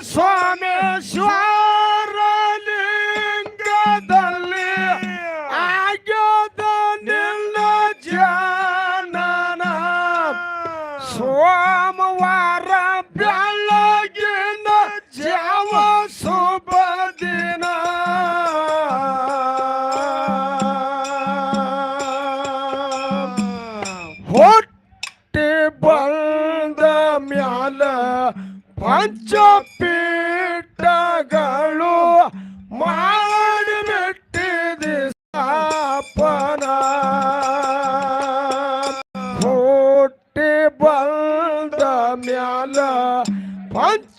abençoa What?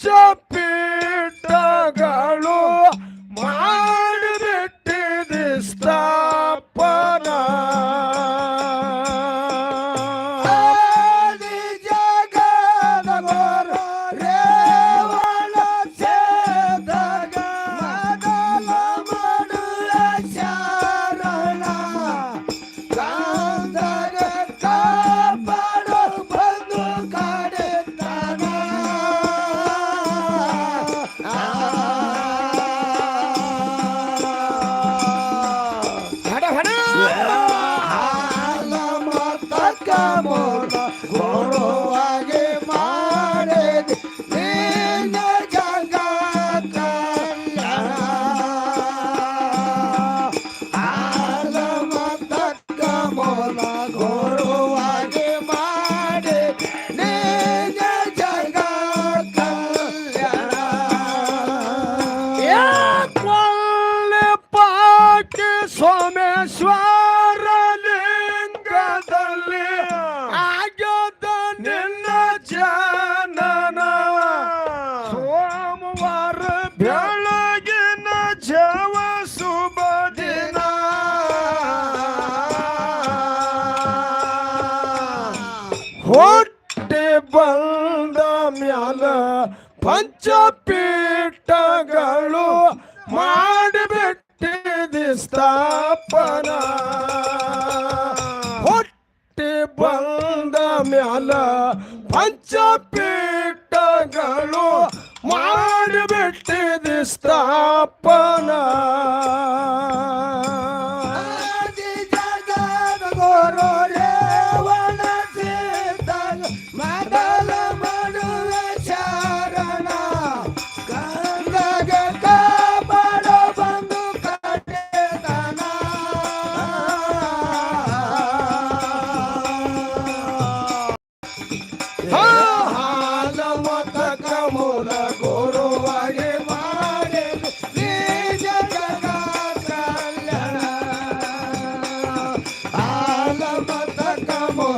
Follow. Estapanar.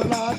Nó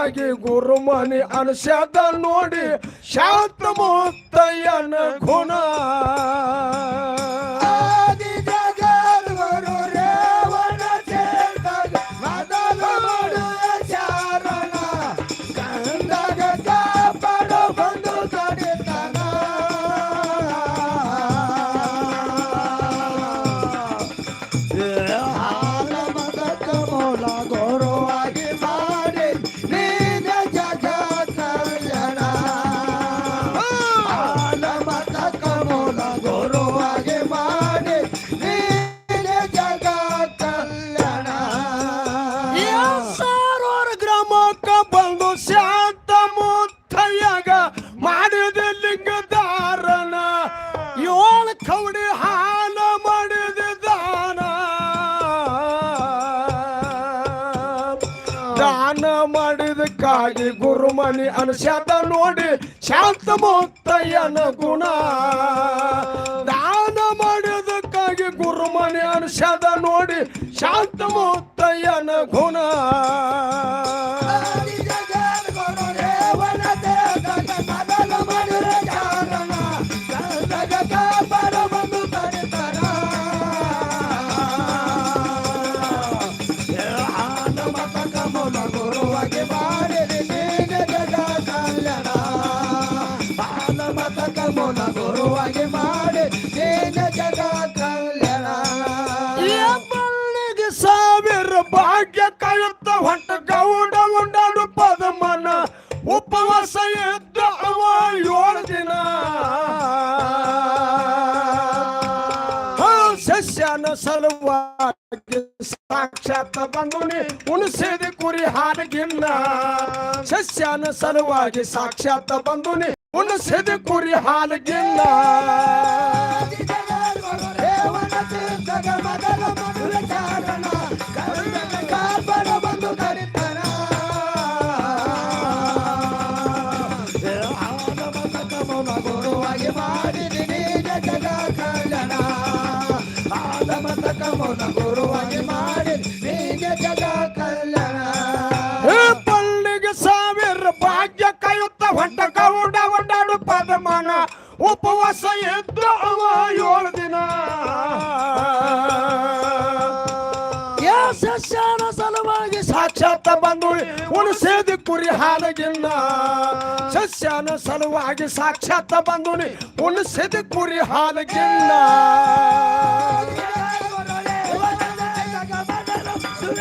ದಾಗಿ ಗುರುಮನಿ ಅನ್ಸದ ನೋಡಿ ಶಾಂತ ಮುತ್ತಯ್ಯನ ಗುಣ. ಮನೆ ಅನುಶಾತ ನೋಡಿ ಶಾಂತ ಮುತ್ತಯ್ಯನ ಗುಣ. ದಾನ ಗುರು ಗುರುಮನಿ ಅನಶಾದ ನೋಡಿ ಶಾಂತ ಮುತ್ತಯ್ಯನ ಗುಣ. ಸಸ್ಯನ ಸಲುವಾಗಿ ಸಾಕ್ಷಾತ್ ಬಂದುನಿ ಉಣಿಸಿದ ಕುರಿ ಹಾಲಿಗಿನ್ನ ಸಸ್ಯನ ಸಲುವಾಗಿ ಸಾಕ್ಷಾತ್ ಬಂದುನಿ ಉಣಿಸಿದ ಕುರಿ ಹಾಲಿಗಿನ್ನ ಬಳ್ಳಿಗೆ ಸಾವಿರ ಭಾಗ್ಯ ಕೈಯುತ್ತ ಹೊಂಟ ಕೌಡ ಒಂದಾಡು ಪದಮಾನ. ಉಪವಾಸ ಎದ್ದು ಅವ ಏಳು ದಿನ. ಯಾ ಸಸ್ಯನ ಸಲುವಾಗಿ ಸಾಕ್ಷಾತ್ ಬಂದು ಉಣಿಸಿದ ಕುರಿ ಹಾಲಗಿಲ್ಲ ಸಸ್ಯನ ಸಲುವಾಗಿ ಸಾಕ್ಷಾತ್ ಬಂದು ಉಣಿಸಿದ ಕುರಿ ಹಾಲಗಿನ್ನ.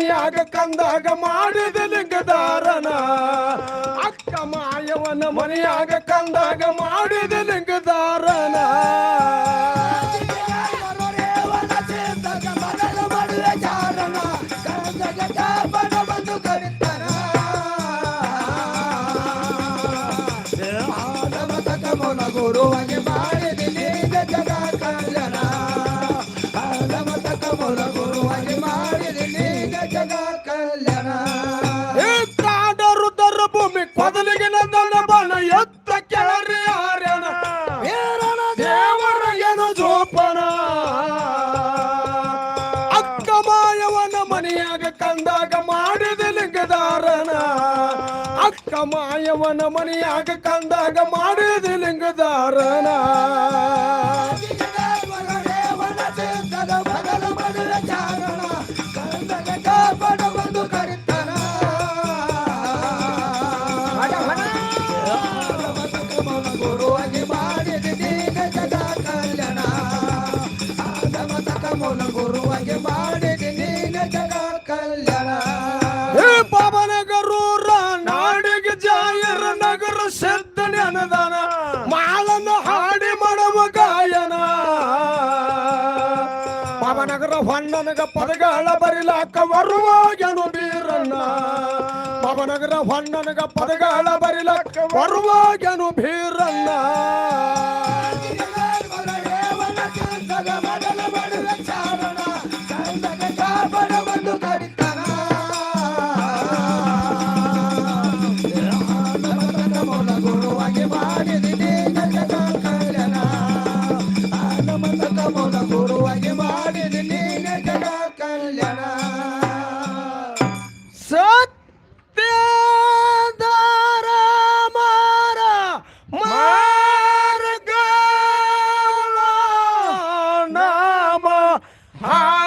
ಮನೆಯಾಗ ಕಂದಾಗ ಮಾಡಿದ ಲಿಂಗದಾರನ ಅಕ್ಕ ಮಾಯವನ ಮನೆಯಾಗ ಕಂದಾಗ ಮಾಡಿದ ಲಿಂಗದಾರನ ಗುರುವಾಗಿ ಮಾಡಿದ ಮನೆಯಾಗ ಕಂದಾಗ ಮಾಡಿದ ಲಿಂಗದಾರನ ಗುರುವಾಗಿ ಬರಿಲಾಕ ಬರುವಾಗನು ಬೀರಣ್ಣ ಪವನಗರ ಹೊನ್ನನಗ ಪದಗಳ ಬರಿಲಕ್ಕ ಬರುವಾಗನು ಬೀರಣ್ಣ Ha!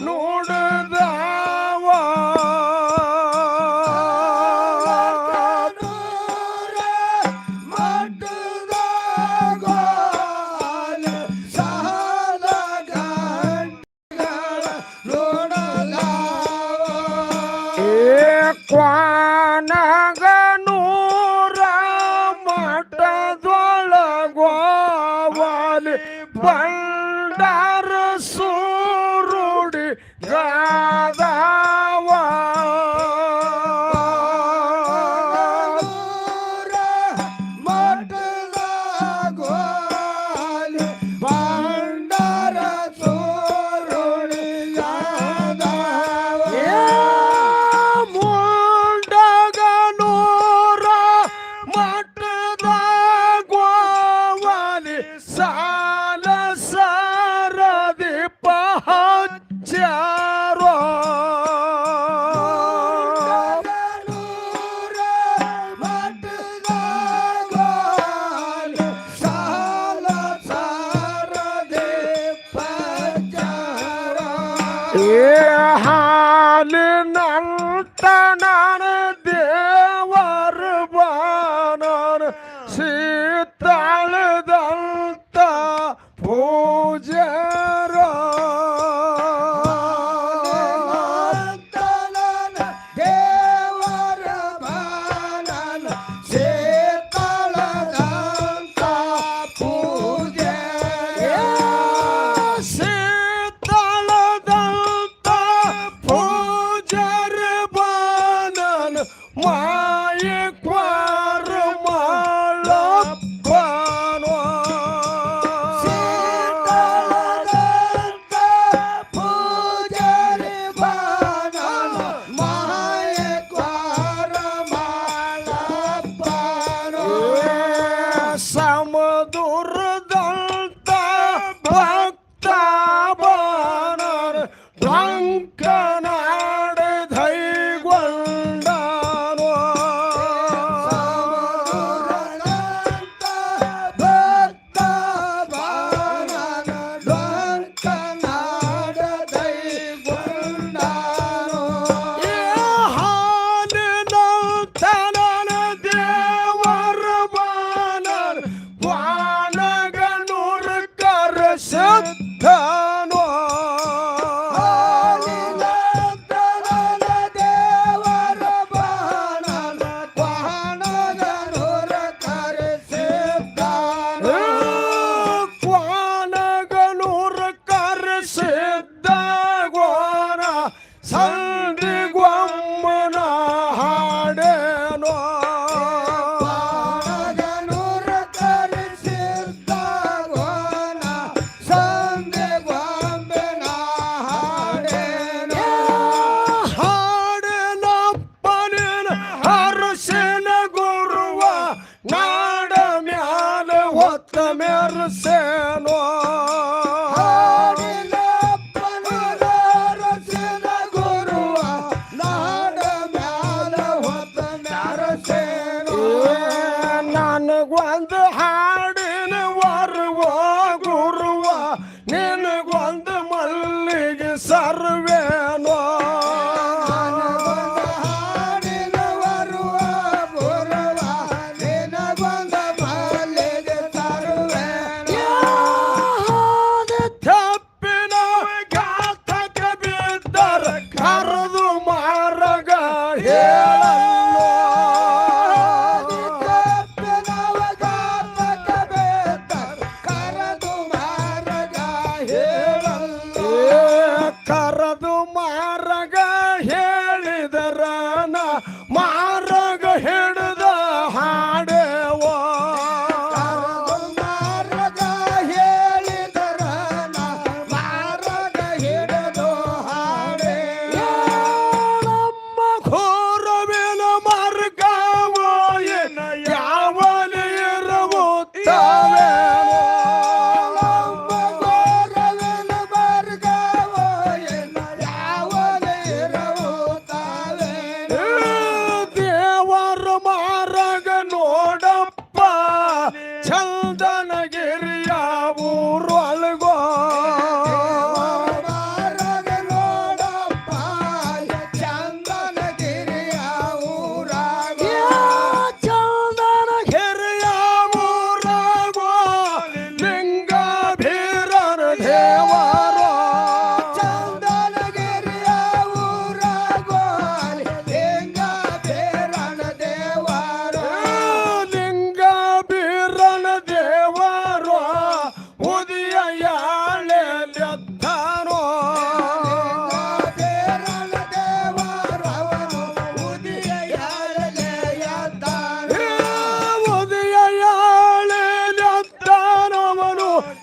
ನೋಡ ಹಾಲಿನಂತ ನಾನು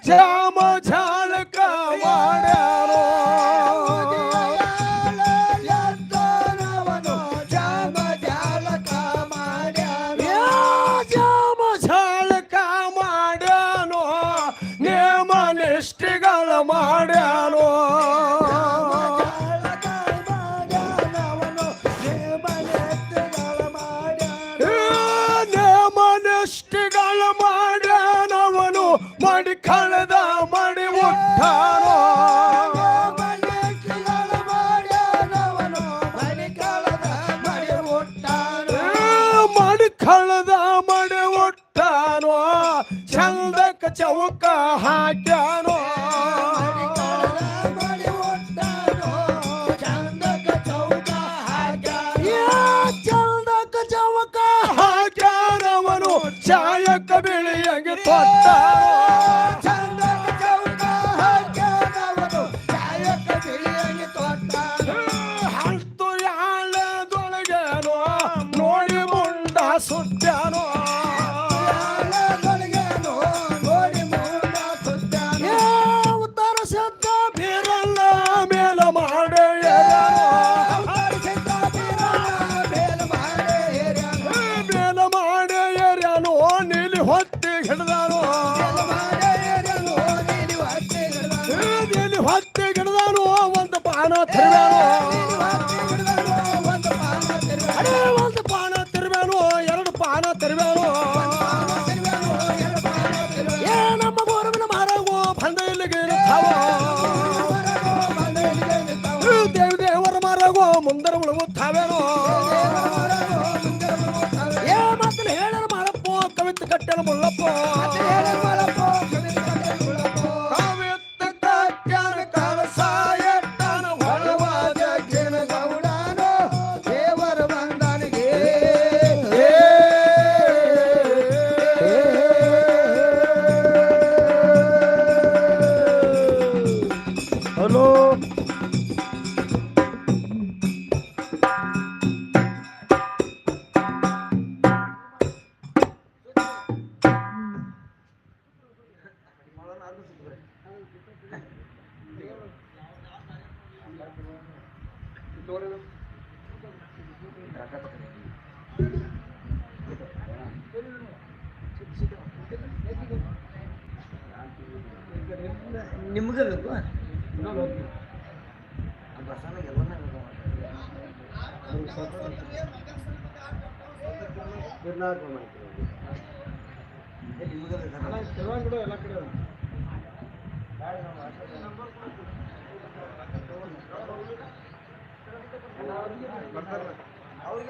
te amo. Go alcohol. ನಿಮ್ಗೆ ಬೇಕು? ಎಲ್ಲ ಕಡೆ ಅವ್ರಿಗೆ